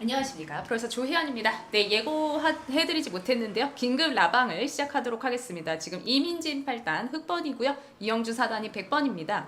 안녕하십니까. 프로서 조혜연입니다. 네, 예고해드리지 못했는데요. 긴급 라방을 시작하도록 하겠습니다. 지금 이민진 8단 흑번이고요. 이영주 4단이 100번입니다.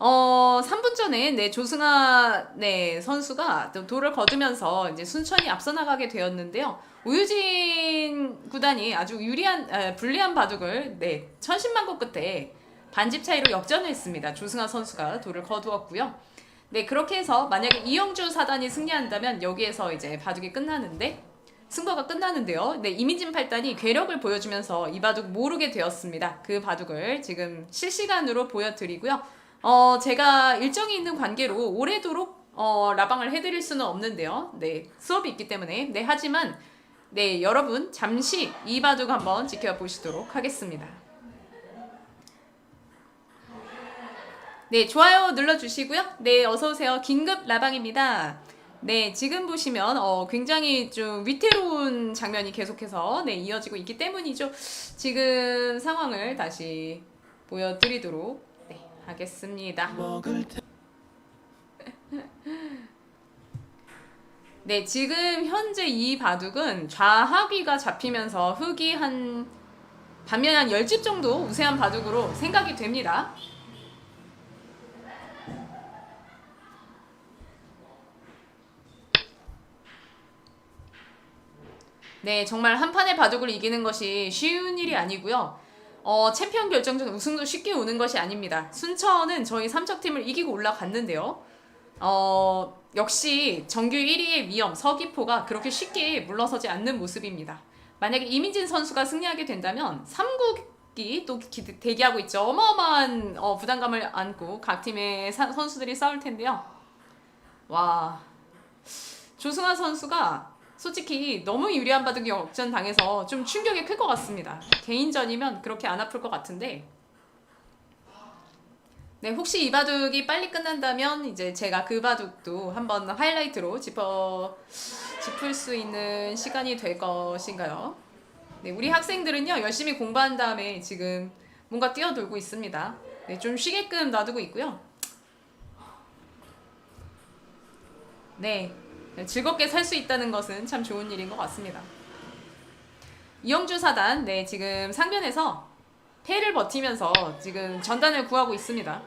어, 3분 전에 네, 조승아 네, 선수가 또 돌을 거두면서 이제 순천이 앞서 나가게 되었는데요. 우유진 구단이 아주 유리한 에, 불리한 바둑을 네, 천신만고 끝에 반집 차이로 역전을 했습니다. 조승아 선수가 돌을 거두었고요. 네, 그렇게 해서 만약에 이영주 사단이 승리한다면 여기에서 이제 바둑이 끝나는데 승부가 끝나는데요. 네, 이민진 팔단이 괴력을 보여주면서 이 바둑 모르게 되었습니다. 그 바둑을 지금 실시간으로 보여드리고요. 어, 제가 일정이 있는 관계로 오래도록 어, 라방을 해드릴 수는 없는데요. 네, 수업이 있기 때문에. 네, 하지만 네, 여러분 잠시 이 바둑 한번 지켜보시도록 하겠습니다. 네, 좋아요 눌러주시고요. 네, 어서오세요. 긴급 라방입니다. 네, 지금 보시면 어, 굉장히 좀 위태로운 장면이 계속해서 네, 이어지고 있기 때문이죠. 지금 상황을 다시 보여드리도록 네, 하겠습니다. 네, 지금 현재 이 바둑은 좌하귀가 잡히면서 흙이 한 반면 한 10집 정도 우세한 바둑으로 생각이 됩니다. 네, 정말 한 판의 바둑을 이기는 것이 쉬운 일이 아니고요. 어, 챔피언 결정전 우승도 쉽게 오는 것이 아닙니다. 순천은 저희 삼척팀을 이기고 올라갔는데요. 어, 역시 정규 1위의 위험 서귀포가 그렇게 쉽게 물러서지 않는 모습입니다. 만약에 이민진 선수가 승리하게 된다면 3국이 또 기- 대기하고 있죠. 어마어마한 어, 부담감을 안고 각 팀의 사- 선수들이 싸울 텐데요. 와, 조승아 선수가 솔직히 너무 유리한 바둑이 역전 당해서 좀 충격이 클 것 같습니다. 개인전이면 그렇게 안 아플 것 같은데. 네, 혹시 이 바둑이 빨리 끝난다면 이제 제가 그 바둑도 한번 하이라이트로 짚어 짚을 수 있는 시간이 될 것인가요? 네, 우리 학생들은요 열심히 공부한 다음에 지금 뭔가 뛰어들고 있습니다. 네, 좀 쉬게끔 놔두고 있고요. 네, 즐겁게 살 수 있다는 것은 참 좋은 일인 것 같습니다. 이영주 사단, 네, 지금 상변에서 패를 버티면서 지금 전단을 구하고 있습니다.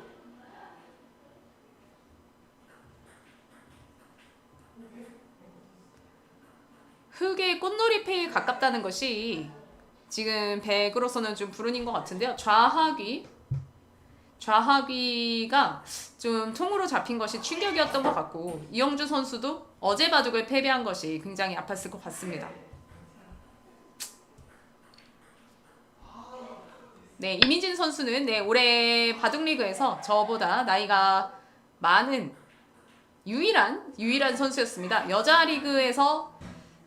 흙의 꽃놀이 패에 가깝다는 것이 지금 백으로서는 좀 불운인 것 같은데요. 좌하귀, 좌하귀가 좀 통으로 잡힌 것이 충격이었던 것 같고 이영주 선수도 어제 바둑을 패배한 것이 굉장히 아팠을 것 같습니다. 네, 이민진 선수는 네, 올해 바둑 리그에서 저보다 나이가 많은 유일한 유일한 선수였습니다. 여자 리그에서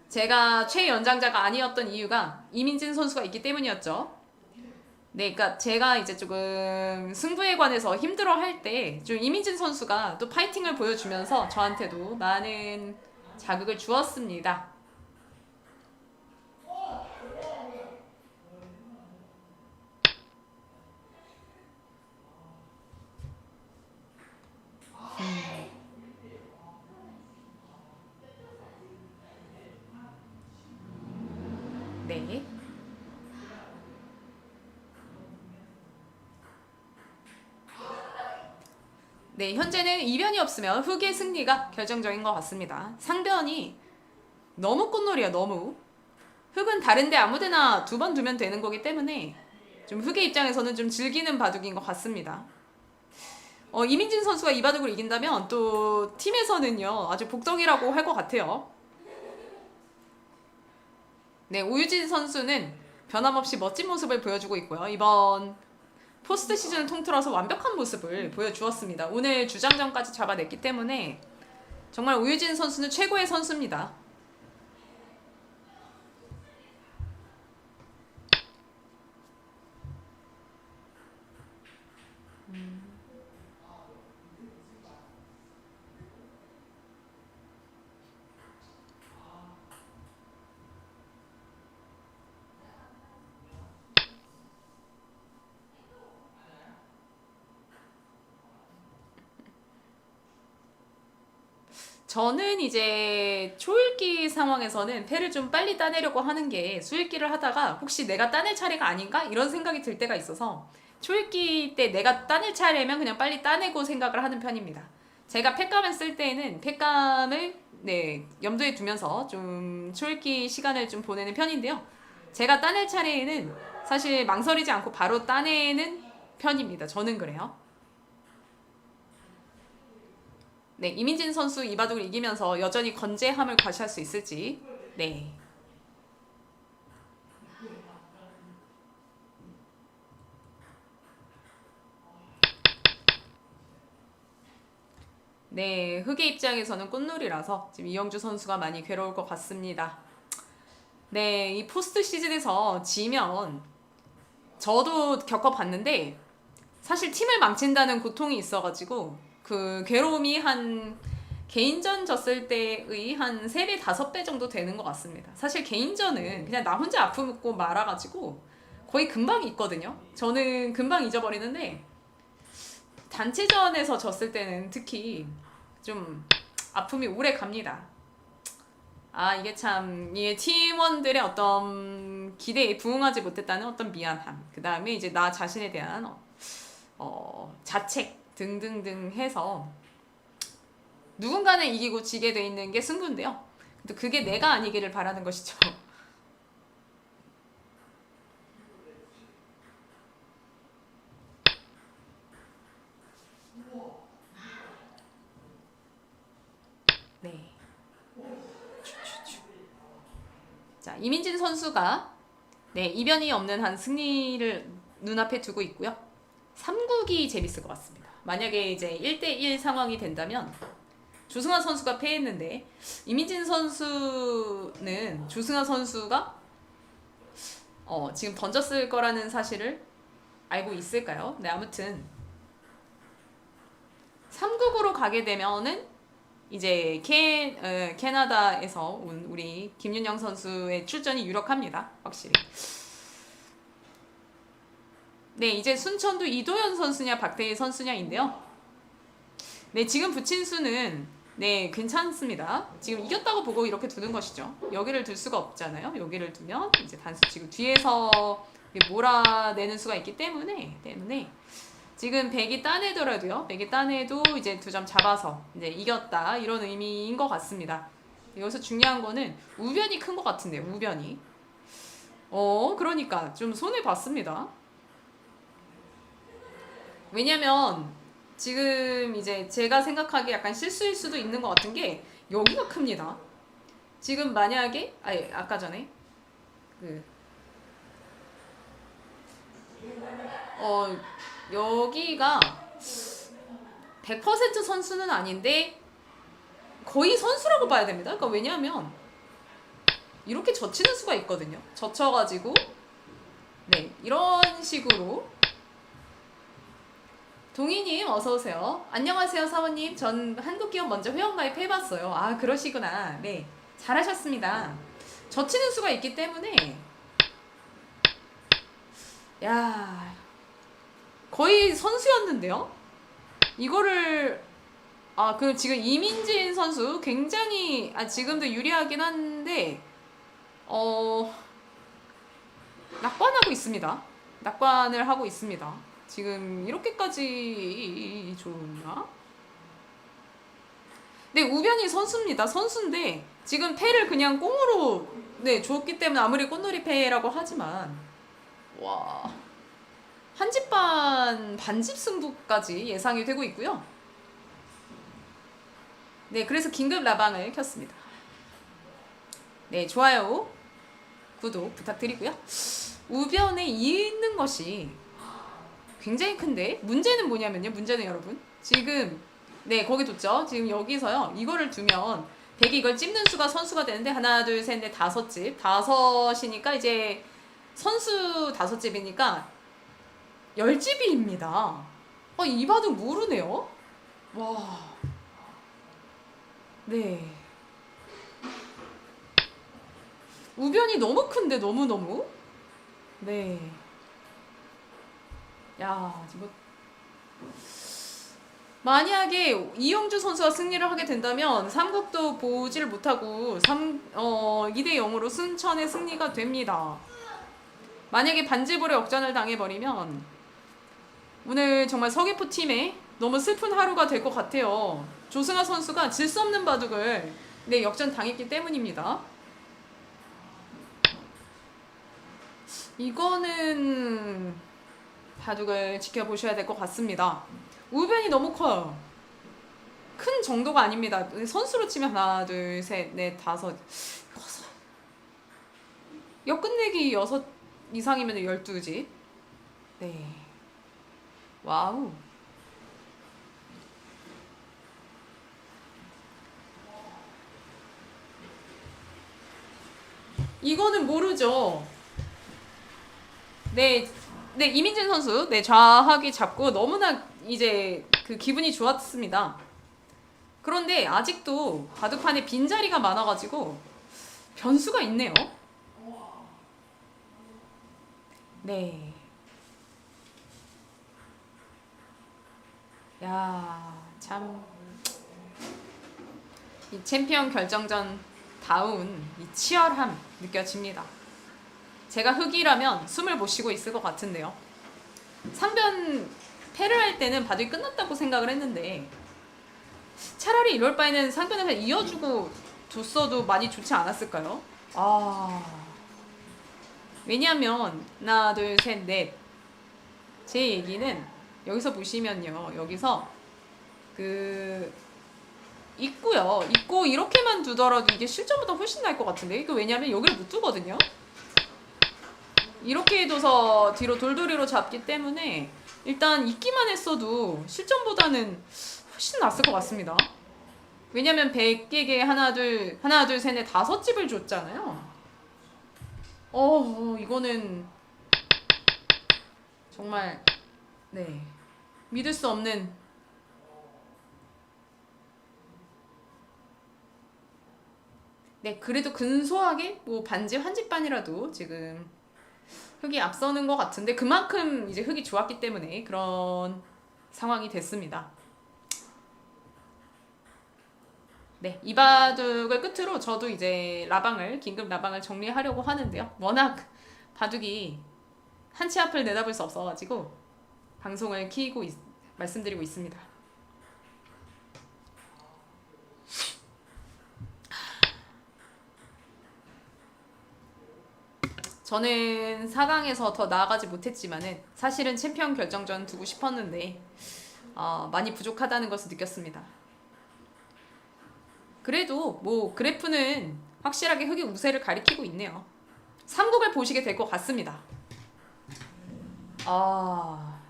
제가 최연장자가 아니었던 이유가 이민진 선수가 있기 때문이었죠. 네, 그러니까 제가 이제 조금 승부에 관해서 힘들어 할 때 좀 이민진 선수가 또 파이팅을 보여주면서 저한테도 많은 자극을 주었습니다. 네. 네, 현재는 이변이 없으면 흑의 승리가 결정적인 것 같습니다. 상변이 너무 꽃놀이야, 너무. 흑은 다른데 아무데나 두 번 두면 되는 거기 때문에 좀 흑의 입장에서는 좀 즐기는 바둑인 것 같습니다. 어, 이민진 선수가 이 바둑을 이긴다면 또 팀에서는요 아주 복덩이라고 할 것 같아요. 네, 오유진 선수는 변함없이 멋진 모습을 보여주고 있고요. 이번 포스트 시즌을 통틀어서 완벽한 모습을 보여주었습니다. 오늘 주장전까지 잡아냈기 때문에 정말 오유진 선수는 최고의 선수입니다. 저는 이제 초읽기 상황에서는 패를 좀 빨리 따내려고 하는 게 수읽기를 하다가 혹시 내가 따낼 차례가 아닌가 이런 생각이 들 때가 있어서 초읽기 때 내가 따낼 차례면 그냥 빨리 따내고 생각을 하는 편입니다. 제가 팩감을 쓸 때는 팩감을 네 염두에 두면서 좀 초읽기 시간을 좀 보내는 편인데요. 제가 따낼 차례에는 사실 망설이지 않고 바로 따내는 편입니다. 저는 그래요. 네, 이민진 선수 이바둑을 이기면서 여전히 건재함을 과시할 수 있을지. 네. 네, 흑의 입장에서는 꽃놀이라서 지금 이영주 선수가 많이 괴로울 것 같습니다. 네, 이 포스트 시즌에서 지면 저도 겪어봤는데 사실 팀을 망친다는 고통이 있어가지고 그 괴로움이 한 개인전 졌을 때의 한 3배, 5배 정도 되는 것 같습니다. 사실 개인전은 그냥 나 혼자 아프고 말아가지고 거의 금방 있거든요. 저는 금방 잊어버리는데 단체전에서 졌을 때는 특히 좀 아픔이 오래 갑니다. 아 이게 참 이게 팀원들의 어떤 기대에 부응하지 못했다는 어떤 미안함 그 다음에 이제 나 자신에 대한 어, 어, 자책 등등등 해서 누군가는 이기고 지게 돼 있는 게 승부인데요. 근데 그게 내가 아니기를 바라는 것이죠. 네. 자, 이민진 선수가 네, 이변이 없는 한 승리를 눈앞에 두고 있고요. 3국이 재밌을 것 같습니다. 만약에 이제 1대1 상황이 된다면 조승환 선수가 패했는데 이민진 선수는 조승환 선수가 어, 지금 던졌을 거라는 사실을 알고 있을까요? 네, 아무튼 3국으로 가게 되면은 이제 캐, 어, 캐나다에서 온 우리 김윤영 선수의 출전이 유력합니다. 확실히. 네, 이제 순천도 이도현 선수냐 박대희 선수냐인데요. 네, 지금 붙인 수는 네, 괜찮습니다. 지금 이겼다고 보고 이렇게 두는 것이죠. 여기를 둘 수가 없잖아요. 여기를 두면 이제 단수 지금 뒤에서 몰아내는 수가 있기 때문에 때문에 지금 100이 따내더라도요. 100이 따내도 이제 두 점 잡아서 이제 이겼다 이런 의미인 것 같습니다. 여기서 중요한 거는 우변이 큰 것 같은데요. 우변이. 어, 그러니까 좀 손해 봤습니다. 왜냐면 지금 이제 제가 생각하기에 약간 실수일 수도 있는 것 같은 게 여기가 큽니다. 지금 만약에 아니 아까 전에 그 어, 여기가 100% 선수는 아닌데 거의 선수라고 봐야 됩니다. 그러니까 왜냐하면 이렇게 젖히는 수가 있거든요. 젖혀가지고 네 이런 식으로 동희님 어서 오세요. 안녕하세요 사모님. 전 한국기업 먼저 회원가입 해봤어요. 아 그러시구나. 네 잘하셨습니다. 젖히는 수가 있기 때문에 야 거의 선수였는데요. 이거를 아 그 지금 이민진 선수 굉장히 아 지금도 유리하긴 한데 어 낙관하고 있습니다. 낙관을 하고 있습니다. 지금 이렇게까지 좋나? 네 우변이 선수입니다. 선수인데 지금 패를 그냥 꽁으로 네 줬기 때문에 아무리 꽃놀이 패라고 하지만 와 한 집 반 반집 승부까지 예상이 되고 있고요. 네, 그래서 긴급 라방을 켰습니다. 네, 좋아요, 구독 부탁드리고요. 우변에 있는 것이 굉장히 큰데 문제는 뭐냐면요. 문제는 여러분 지금 네 거기 뒀죠. 지금 여기서요. 이거를 두면 백이 이걸 찝는 수가 선수가 되는데 하나 둘 셋 넷 다섯 집 다섯이니까 이제 선수 다섯 집이니까 열 집이입니다. 어, 이 바둑 모르네요. 와. 네. 우변이 너무 큰데 너무 너무. 네. 야, 이거 만약에 이영주 선수가 승리를 하게 된다면 삼국도 보지를 못하고 3, 어, 2대 0으로 순천의 승리가 됩니다. 만약에 반지불에 역전을 당해버리면 오늘 정말 서귀포 팀에 너무 슬픈 하루가 될 것 같아요. 조승아 선수가 질 수 없는 바둑을 네, 역전 당했기 때문입니다. 이거는 바둑을 지켜보셔야 될 것 같습니다. 우변이 너무 커요. 큰 정도가 아닙니다. 선수로 치면 하나, 둘, 셋, 넷, 다섯, 여섯. 역끝내기 여섯 이상이면 열두지. 네. 와우. 이거는 모르죠. 네, 네 이민진 선수, 네 좌하기 잡고 너무나 이제 그 기분이 좋았습니다. 그런데 아직도 바둑판에 빈 자리가 많아가지고 변수가 있네요. 네. 야, 참. 이 챔피언 결정전 다운 이 치열함 느껴집니다. 제가 흑이라면 숨을 못 쉬고 있을 것 같은데요. 상변 패를 할 때는 바둑이 끝났다고 생각을 했는데 차라리 이럴 바에는 상변을 그냥 이어주고 뒀어도 많이 좋지 않았을까요? 아. 왜냐하면 하나 둘 셋 넷. 제 얘기는 여기서 보시면요. 여기서 그 있고요. 있고 이렇게만 두더라도 이게 실전보다 훨씬 나을 것 같은데. 이거 왜냐면 여기를 못 두거든요 이렇게 둬서 뒤로 돌돌이로 잡기 때문에 일단 있기만 했어도 실전보다는 훨씬 낫을 것 같습니다. 왜냐면 100개에 하나 둘 하나 둘 셋 넷 다섯 집을 줬잖아요. 어 이거는 정말 네 믿을 수 없는 네 그래도 근소하게 뭐 반집 한 집반이라도 지금 흙이 앞서는 것 같은데 그만큼 이제 흙이 좋았기 때문에 그런 상황이 됐습니다. 네, 이 바둑을 끝으로 저도 이제 라방을 긴급 라방을 정리하려고 하는데요. 워낙 바둑이 한치 앞을 내다볼 수 없어가지고 방송을 키고 있, 말씀드리고 있습니다. 저는 4강에서 더 나아가지 못했지만은 사실은 챔피언 결정전 두고 싶었는데 어, 많이 부족하다는 것을 느꼈습니다. 그래도 뭐 그래프는 확실하게 흑의 우세를 가리키고 있네요. 삼국을 보시게 될 것 같습니다. 아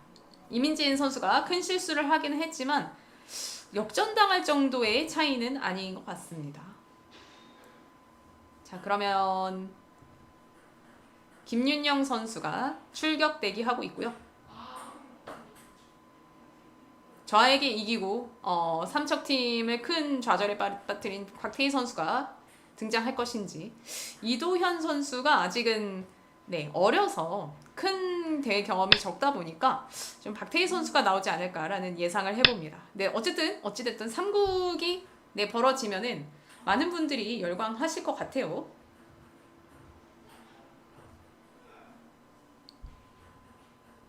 이민진 선수가 큰 실수를 하기는 했지만 역전당할 정도의 차이는 아닌 것 같습니다. 자 그러면 김윤영 선수가 출격 대기하고 있고요. 저에게 이기고 어, 삼척팀을 큰 좌절에 빠뜨린 곽태희 선수가 등장할 것인지 이도현 선수가 아직은 네 어려서 큰 대회 경험이 적다 보니까 좀 박태희 선수가 나오지 않을까라는 예상을 해봅니다. 네 어쨌든 어찌됐든 삼국이 네 벌어지면은 많은 분들이 열광하실 것 같아요.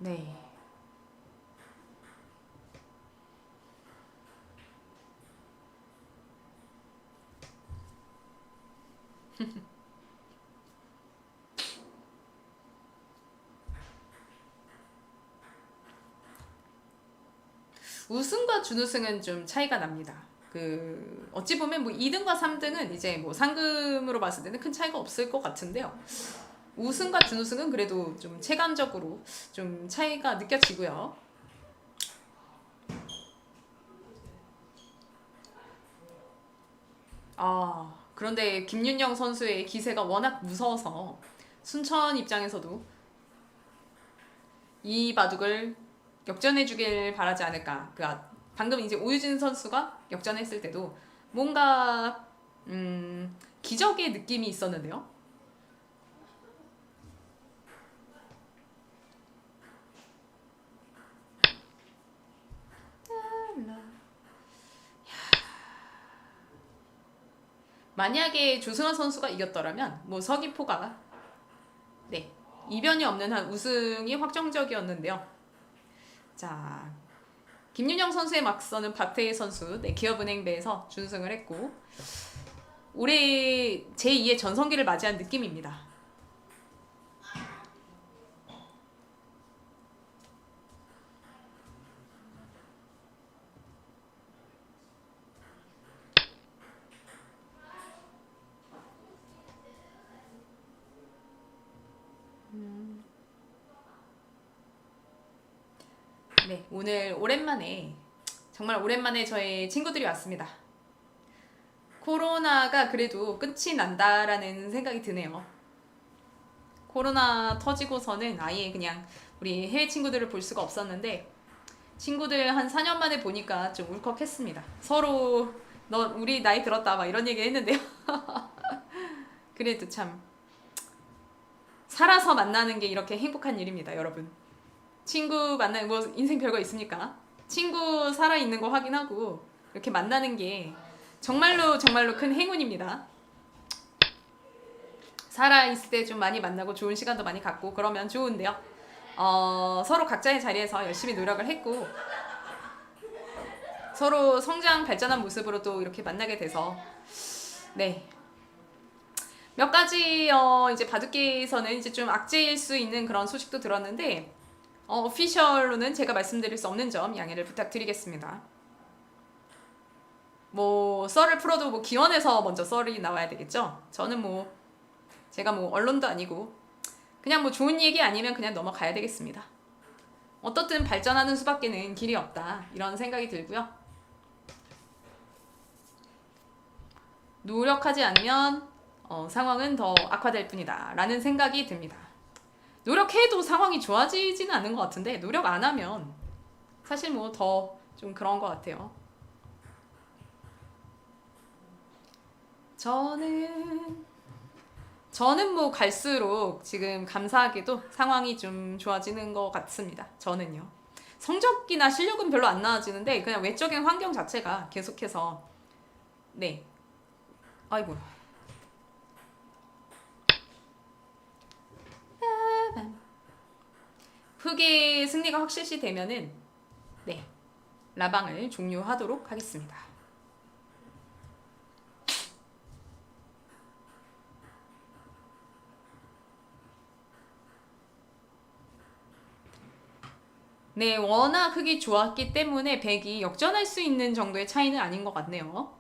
네. 우승과 준우승은 좀 차이가 납니다. 그 어찌 보면 뭐 2등과 3등은 이제 뭐 상금으로 봤을 때는 큰 차이가 없을 것 같은데요. 우승과 준우승은 그래도 좀 체감적으로 좀 차이가 느껴지고요. 아, 그런데 김윤영 선수의 기세가 워낙 무서워서 순천 입장에서도 이 바둑을 역전해 주길 바라지 않을까. 그 아, 방금 이제 오유진 선수가 역전했을 때도 뭔가 음, 기적의 느낌이 있었는데요. 만약에 조승환 선수가 이겼더라면 뭐 서귀포가 네 이변이 없는 한 우승이 확정적이었는데요. 자 김윤영 선수의 맞서는 박태희 선수 네 기업은행배에서 준승을 했고 올해 제2의 전성기를 맞이한 느낌입니다. 네, 오늘 오랜만에 정말 오랜만에 저희 친구들이 왔습니다. 코로나가 그래도 끝이 난다라는 생각이 드네요. 코로나 터지고서는 아예 그냥 우리 해외 친구들을 볼 수가 없었는데 친구들 한 4년 만에 보니까 좀 울컥했습니다. 서로 너 우리 나이 들었다 막 이런 얘기 했는데요. 그래도 참 살아서 만나는 게 이렇게 행복한 일입니다, 여러분. 친구 만나는 뭐 인생 별거 있습니까? 친구 살아 있는 거 확인하고 이렇게 만나는 게 정말로 정말로 큰 행운입니다. 살아 있을 때 좀 많이 만나고 좋은 시간도 많이 갖고 그러면 좋은데요. 어, 서로 각자의 자리에서 열심히 노력을 했고 서로 성장 발전한 모습으로 또 이렇게 만나게 돼서 네. 몇 가지 어, 이제 바둑계에서는 이제 좀 악재일 수 있는 그런 소식도 들었는데 어, 오피셜로는 제가 말씀드릴 수 없는 점 양해를 부탁드리겠습니다. 뭐 썰을 풀어도 뭐 기원에서 먼저 썰이 나와야 되겠죠. 저는 뭐 제가 뭐 언론도 아니고 그냥 뭐 좋은 얘기 아니면 그냥 넘어가야 되겠습니다. 어떻든 발전하는 수밖에는 길이 없다 이런 생각이 들고요. 노력하지 않으면 어, 상황은 더 악화될 뿐이다 라는 생각이 듭니다. 노력해도 상황이 좋아지지는 않는 것 같은데 노력 안 하면 사실 뭐 더 좀 그런 것 같아요. 저는 저는 뭐 갈수록 지금 감사하게도 상황이 좀 좋아지는 것 같습니다. 저는요. 성적이나 실력은 별로 안 나아지는데 그냥 외적인 환경 자체가 계속해서 네. 아이고. 흑의 승리가 확실시 되면은 네 라방을 종료하도록 하겠습니다. 네, 워낙 흑이 좋았기 때문에 백이 역전할 수 있는 정도의 차이는 아닌 것 같네요.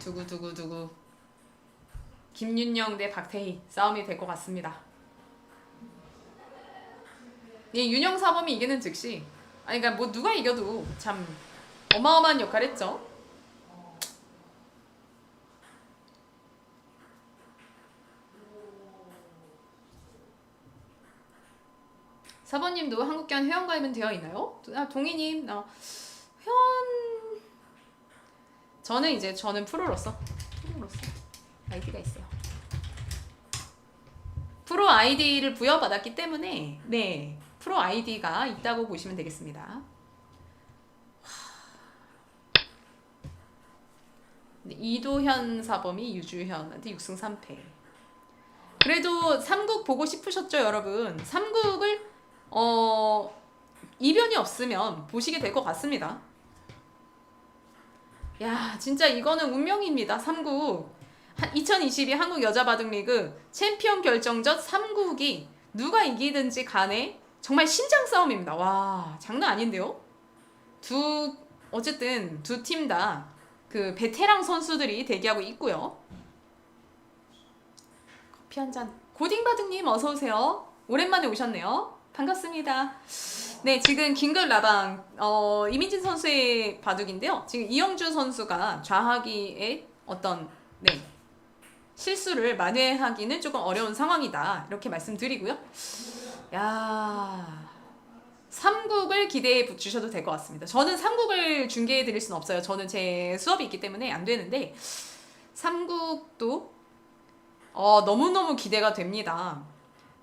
두구두구두구. 김윤영 대 박태희 싸움이 될 것 같습니다. 예, 윤영 사범이 이기는 즉시 아니 그러니까 뭐 누가 이겨도 참 어마어마한 역할을 했죠. 사범님도 한국견 회원가입은 되어 있나요? 아 동희님 나 회원 저는 이제 저는 프로로서 프로로서 아이디가 있어요. 프로 아이디를 부여받았기 때문에 네 프로 아이디가 있다고 보시면 되겠습니다. 네, 이도현 사범이 유주현한테 6승 3패. 그래도 3국 보고 싶으셨죠, 여러분? 3국을 어 이변이 없으면 보시게 될 것 같습니다. 야, 진짜 이거는 운명입니다. 3국 2022 한국 여자 바둑 리그 챔피언 결정전 3국이 누가 이기든지 간에 정말 신장 싸움입니다. 와, 장난 아닌데요? 두 어쨌든 두 팀 다 그 베테랑 선수들이 대기하고 있고요. 커피 한 잔. 고딩 바둑님 어서 오세요. 오랜만에 오셨네요. 반갑습니다. 네, 지금 긴급 라방 어, 이민진 선수의 바둑인데요. 지금 이영주 선수가 좌하기에 어떤 네 실수를 만회하기는 조금 어려운 상황이다. 이렇게 말씀드리고요. 야. 3국을 기대해 주셔도 될 것 같습니다. 저는 3국을 중계해 드릴 수는 없어요. 저는 제 수업이 있기 때문에 안 되는데 3국도 어, 너무너무 기대가 됩니다.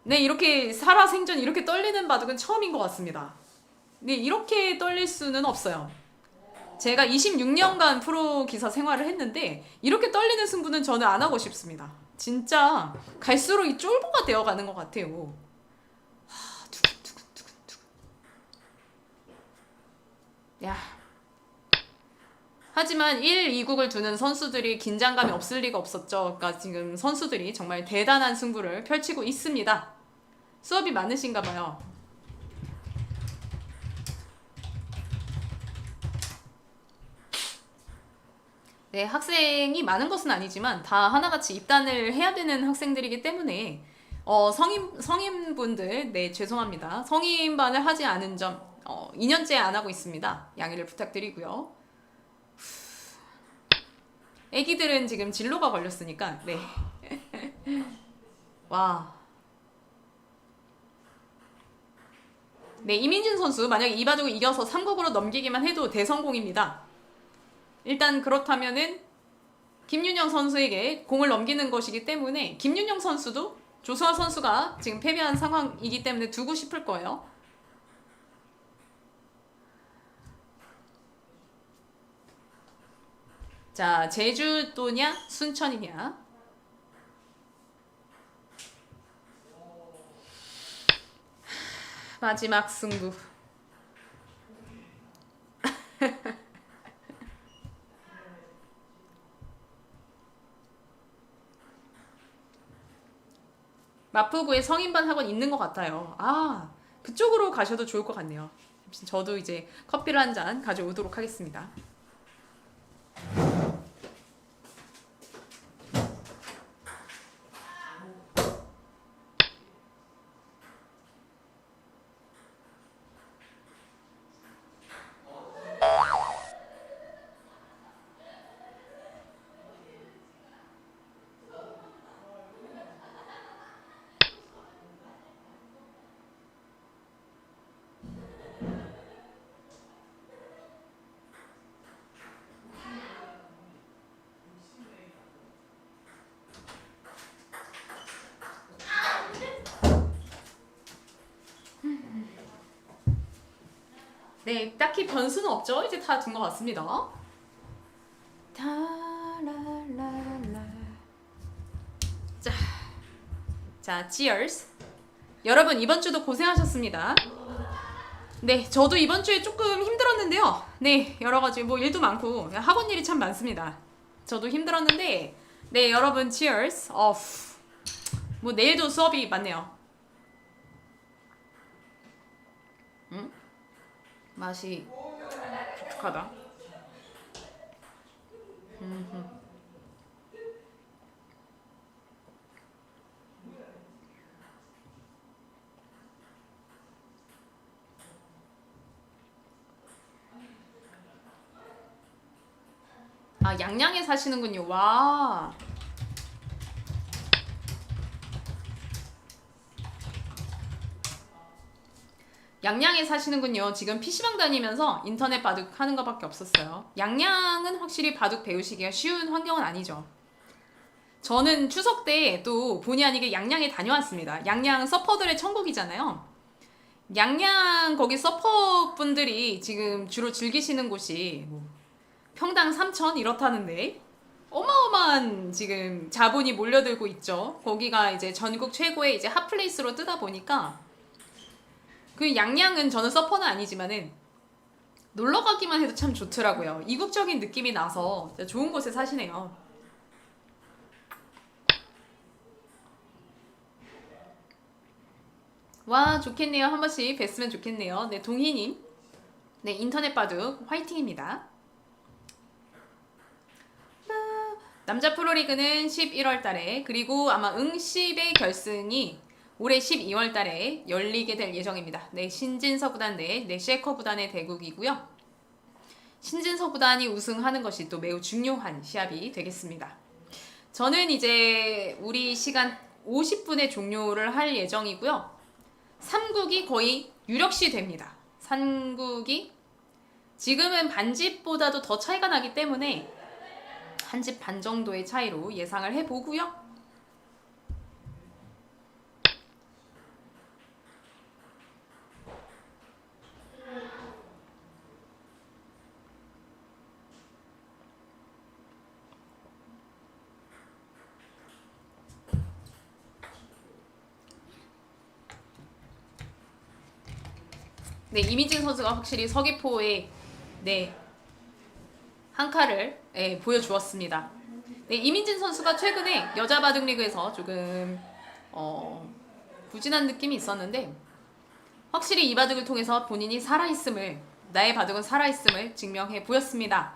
네, 이렇게 살아생전 이렇게 떨리는 바둑은 처음인 것 같습니다. 네, 이렇게 떨릴 수는 없어요. 제가 26년간 프로 기사 생활을 했는데 이렇게 떨리는 승부는 저는 안 하고 싶습니다. 진짜 갈수록 이 쫄보가 되어가는 것 같아요. 하. 야. 하지만 1, 2국을 두는 선수들이 긴장감이 없을 리가 없었죠. 그러니까 지금 선수들이 정말 대단한 승부를 펼치고 있습니다. 수업이 많으신가 봐요. 네, 학생이 많은 것은 아니지만 다 하나같이 입단을 해야 되는 학생들이기 때문에 어, 성인 성인분들 네 죄송합니다. 성인반을 하지 않은 점 어, 2년째 안 하고 있습니다. 양해를 부탁드리고요. 애기들은 지금 진로가 걸렸으니까 네. 와. 네, 이민진 선수 만약에 이바둑을 이겨서 3국으로 넘기기만 해도 대성공입니다. 일단 그렇다면은 김윤영 선수에게 공을 넘기는 것이기 때문에 김윤영 선수도 조수아 선수가 지금 패배한 상황이기 때문에 두고 싶을 거예요. 자, 제주도냐, 순천이냐? 마지막 승부. 마포구에 성인반 학원 있는 것 같아요. 아, 그쪽으로 가셔도 좋을 것 같네요. 저도 이제 커피를 한 잔 가져오도록 하겠습니다. 네, 딱히 변수는 없죠. 이제 다 둔 것 같습니다. 자, 자, cheers. 여러분 이번 주도 고생하셨습니다. 네, 저도 이번 주에 조금 힘들었는데요. 네, 여러 가지 뭐 일도 많고 학원 일이 참 많습니다. 저도 힘들었는데, 네, 여러분 cheers. 어, 뭐 내일도 수업이 많네요. 맛이 독특하다. 아, 양양에 사시는군요. 와. 양양에 사시는군요. 지금 PC방 다니면서 인터넷 바둑 하는 것밖에 없었어요. 양양은 확실히 바둑 배우시기가 쉬운 환경은 아니죠. 저는 추석 때 또 본의 아니게 양양에 다녀왔습니다. 양양 서퍼들의 천국이잖아요. 양양 거기 서퍼 분들이 지금 주로 즐기시는 곳이 뭐 평당 3천 이렇다는데 어마어마한 지금 자본이 몰려들고 있죠. 거기가 이제 전국 최고의 이제 핫플레이스로 뜨다 보니까 그 양양은 저는 서퍼는 아니지만은 놀러 가기만 해도 참 좋더라고요. 이국적인 느낌이 나서 좋은 곳에 사시네요. 와 좋겠네요. 한 번씩 뵀으면 좋겠네요. 네 동희님, 네 인터넷 바둑 화이팅입니다. 남자 프로리그는 11월 달에 그리고 아마 응십의 결승이 올해 12월 달에 열리게 될 예정입니다. 네, 신진서 구단 대 네, 셰커 구단의 대국이고요. 신진서 구단이 우승하는 것이 또 매우 중요한 시합이 되겠습니다. 저는 이제 우리 시간 50분에 종료를 할 예정이고요. 3국이 거의 유력시 됩니다. 3국이 지금은 반집보다도 더 차이가 나기 때문에 한 집 반 정도의 차이로 예상을 해보고요. 네, 이민진 선수가 확실히 서귀포에 네, 한 칼을 예, 보여주었습니다. 네, 이민진 선수가 최근에 여자 바둑 리그에서 조금 어, 부진한 느낌이 있었는데 확실히 이 바둑을 통해서 본인이 살아있음을 나의 바둑은 살아있음을 증명해 보였습니다.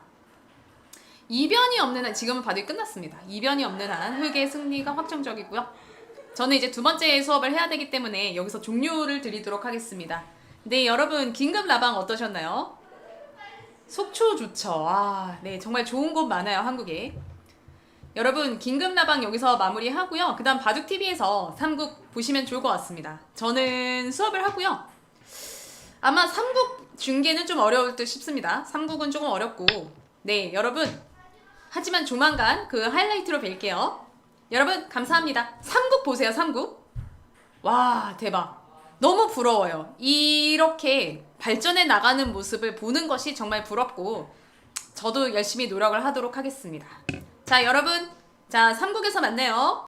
이변이 없는 한 지금은 바둑이 끝났습니다. 이변이 없는 한 흑의 승리가 확정적이고요. 저는 이제 두 번째 수업을 해야 되기 때문에 여기서 종료를 드리도록 하겠습니다. 네, 여러분 긴급 라방 어떠셨나요? 속초 좋죠. 아, 네, 정말 좋은 곳 많아요, 한국에. 여러분 긴급 라방 여기서 마무리하고요. 그다음 바둑 TV에서 3국 보시면 좋을 것 같습니다. 저는 수업을 하고요. 아마 3국 중계는 좀 어려울 듯 싶습니다. 3국은 조금 어렵고. 네, 여러분. 하지만 조만간 그 하이라이트로 뵐게요. 여러분 감사합니다. 3국 보세요. 3국. 와, 대박. 너무 부러워요. 이렇게 발전해 나가는 모습을 보는 것이 정말 부럽고 저도 열심히 노력을 하도록 하겠습니다. 자, 여러분. 자, 3국에서 만나요.